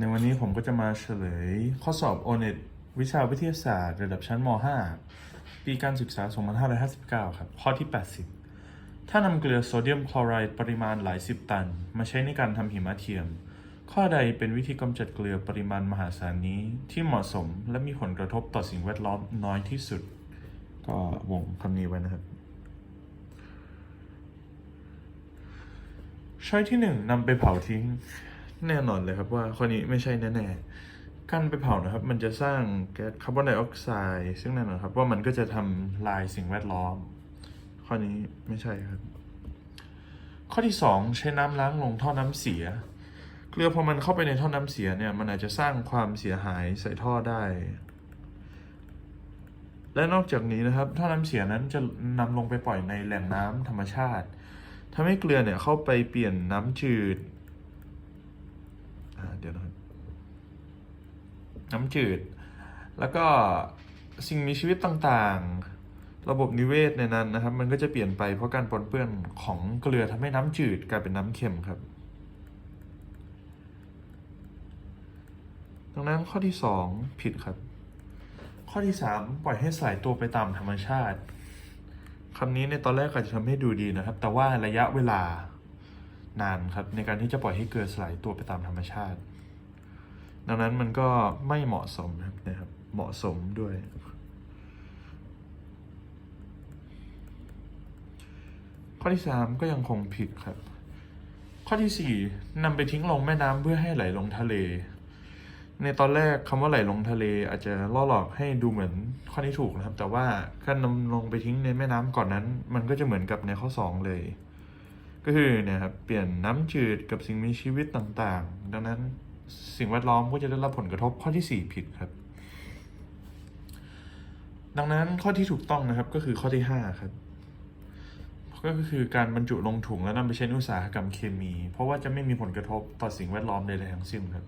ในวันนี้ผมก็จะมาเฉลยข้อสอบ o n e t วิชาวิทยาศาสตร์ระดับชั้นม .5 ปีการศึกษา 2559 ครับ ข้อที่ 80 ถ้านำเกลือโซเดียมคลอไรด์ปริมาณหลายสิบตัน มาใช้ในการทำหิมะเทียม ข้อใดเป็นวิธีกำจัดเกลือปริมาณมหาศาลนี้ที่เหมาะสมและมีผลกระทบต่อสิ่งแวดล้อมน้อยที่สุด ก็วงคำนี้ไว้นะครับช้อยที่หนึ่งนำไปเผาทิ้ง แน่นอนเลยครับว่าข้อนี้ไม่ใช่แน่ๆการไปเผานะครับ มันจะสร้างแก๊สคาร์บอนไดออกไซด์ซึ่งแน่นอนครับว่ามันก็จะทำลายสิ่งแวดล้อม ข้อนี้ไม่ใช่ครับ ข้อที่สองใช้น้ำล้างลงท่อน้ำเสีย เกลือพอมันเข้าไปในท่อน้ำเสียเนี่ยมันอาจจะสร้างความเสียหายใส่ท่อได้และนอกจากนี้นะครับท่อน้ำเสียนั้นจะนำลงไปปล่อยในแหล่งน้ำธรรมชาติทำให้เกลือเนี่ยเข้าไปเปลี่ยนน้ำจืด เดี๋ยวนะน้ำจืด แล้วก็สิ่งมีชีวิตต่างๆ ระบบนิเวศในนั้นนะครับ มันก็จะเปลี่ยนไปเพราะการปนเปื้อนของเกลือทำให้น้ำจืดกลายเป็นน้ำเค็มครับ ดังนั้นข้อที่สองผิดครับ ข้อที่สามปล่อยให้สายตัวไปตามธรรมชาติคำนี้ในตอนแรกอาจจะทำให้ดูดีนะครับ แต่ว่าระยะเวลา นานครับในการที่จะปล่อยให้เกลือสลายตัวไปตามธรรมชาติ ดังนั้นมันก็ไม่เหมาะสมนะครับ เหมาะสมด้วย ข้อที่สามก็ยังคงผิดครับ ข้อที่สี่นำไปทิ้งลงแม่น้ำเพื่อให้ไหลลงทะเล ในตอนแรกคำว่าไหลลงทะเล อาจจะล่อหลอกให้ดูเหมือนข้อนี้ถูกนะครับ แต่ว่าการนำลงไปทิ้งในแม่น้ำก่อนนั้น มันก็จะเหมือนกับในข้อสองเลย ก็คือเนี่ยครับเปลี่ยนน้ำจืดกับสิ่งมีชีวิตต่างๆ ดังนั้นสิ่งแวดล้อมก็จะได้รับผลกระทบข้อที่สี่ผิดครับ ดังนั้นข้อที่ถูกต้องนะครับก็คือข้อที่ห้าครับ ก็คือการบรรจุลงถุงแล้วนำไปใช้ในอุตสาหกรรมเคมี เพราะว่าจะไม่มีผลกระทบต่อสิ่งแวดล้อมใดๆทั้งสิ้นครับ